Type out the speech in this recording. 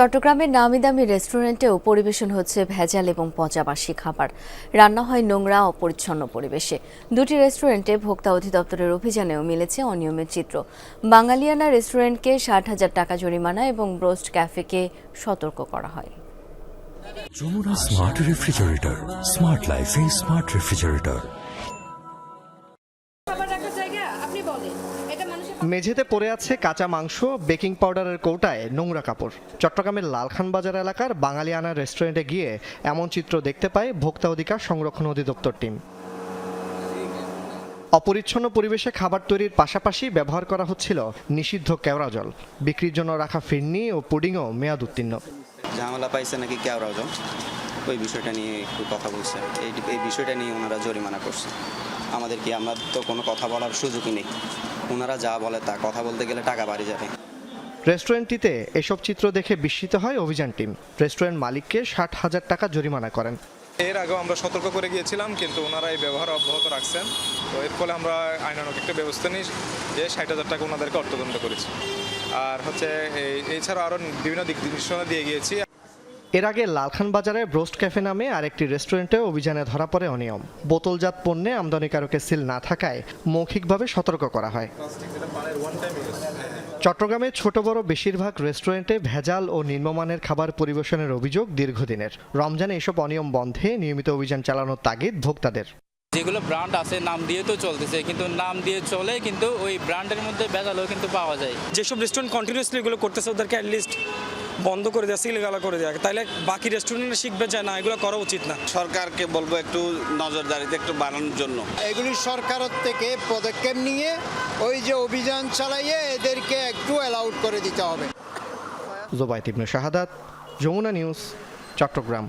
চট্টগ্রামের নামি দামি রেস্টুরেন্টেও পরিবেশন হচ্ছে ভেজাল এবং পচাবাসি খাবার। রান্না হয় নোংরা অপরিচ্ছন্ন পরিবেশে। দুটি রেস্টুরেন্টে ভোক্তা অধিদপ্তরের অভিযানেও মিলেছে অনিয়মের চিত্র। বাঙালিয়ানা রেস্টুরেন্টকে ষাট হাজার টাকা জরিমানা এবং ব্রোস্ট ক্যাফেকে সতর্ক করা হয়। Jamuna smart refrigerator. স্মার্ট লাইফে স্মার্ট রেফ্রিজারেটর। খাবার রাখার জায়গা আপনি বলেন। এটা মানুষের মেঝেতে পড়ে আছে কাঁচা মাংস, বেকিং পাউডারের কৌটায় নোংরা কাপড়। চট্টগ্রামের লালখান বাজার এলাকার বাঙালি বাঙালিয়ানা রেস্টুরেন্টে গিয়ে এমন চিত্র দেখতে পায় ভোক্তা অধিকার সংরক্ষণ অধিদপ্তর টিম। অপরিচ্ছন্ন পরিবেশে খাবার তৈরির পাশাপাশি ব্যবহার করা হচ্ছিল নিষিদ্ধ কেওড়া জল। বিক্রির জন্য রাখা ফিরনি ও পুডিংও মেয়াদ উত্তীর্ণ। ঝামেলা পাইছে নাকি কেওড়াও জল? ওই বিষয়টা নিয়ে একটু কথা বলছে। এই বিষয়টা নিয়ে ওনারা জরিমানা করছে। আমাদের কি, আমরা তো কোনো কথা বলার সুযোগই নেই। ওনারা যা বলে তা কথা বলতে গেলে টাকা বাড়ি যাবে। রেস্টুরেন্টটিতে এসব চিত্র দেখে বিস্মিত হয় অভিযান টিম। রেস্টুরেন্ট মালিককে ষাট হাজার টাকা জরিমানা করেন। এর আগেও আমরা সতর্ক করে গিয়েছিলাম কিন্তু ওনারা এই ব্যবহার অব্যাহত রাখছেন। তো এর ফলে আমরা আইনানুক একটা ব্যবস্থা নিই যে ষাট হাজার টাকা ওনাদেরকে অর্থদণ্ড করেছি। আর হচ্ছে এই- এছাড়া আরও বিভিন্ন দিক নির্দেশনা দিয়ে গিয়েছি। এর আগে লালখান বাজারে ব্রোস্ট ক্যাফে নামে আরেকটি রেস্টুরেন্টে অভিযানে ধরা পড়ে অনিয়ম। বোতলজাত পণ্যে আমদানিকারকের সিল না থাকায় মৌখিকভাবে সতর্ক করা হয়। চট্টগ্রামে ছোট বড় বেশিরভাগ রেস্টুরেন্টে ভেজাল ও নিম্নমানের খাবার পরিবেশনের অভিযোগ দীর্ঘদিনের। রমজানে এসব অনিয়ম বন্ধে নিয়মিত অভিযান চালানোর তাগিদ ভোক্তাদের। যেগুলো ব্র্যান্ড আছে নাম দিয়ে তো চলতেছে কিন্তু নাম দিয়ে চলে কিন্তু ওই ব্র্যান্ডের মধ্যে ভেজালও কিন্তু পাওয়া যায়। যেসব রেস্টুরেন্ট কন্টিনিউসলি এগুলো করতেছে ওদেরকে অ্যাটলিস্ট বন্ধ করে দেওয়া সিলগালা করে দেওয়া তাইলে বাকি রেস্টুরেন্টে শিখবে যে না এগুলো করা উচিত না। সরকারকে বলব একটু নজরদারিতে একটু বাড়ানোর জন্য। এগুলি সরকারের থেকে পদক্ষেপ নিয়ে ওই যে অভিযান চালাইয়ে এদেরকে একটু অ্যালাউড করে দিতে হবে। জোবাইত ইবনে শাহাদাত যমুনা নিউজ চট্টগ্রাম।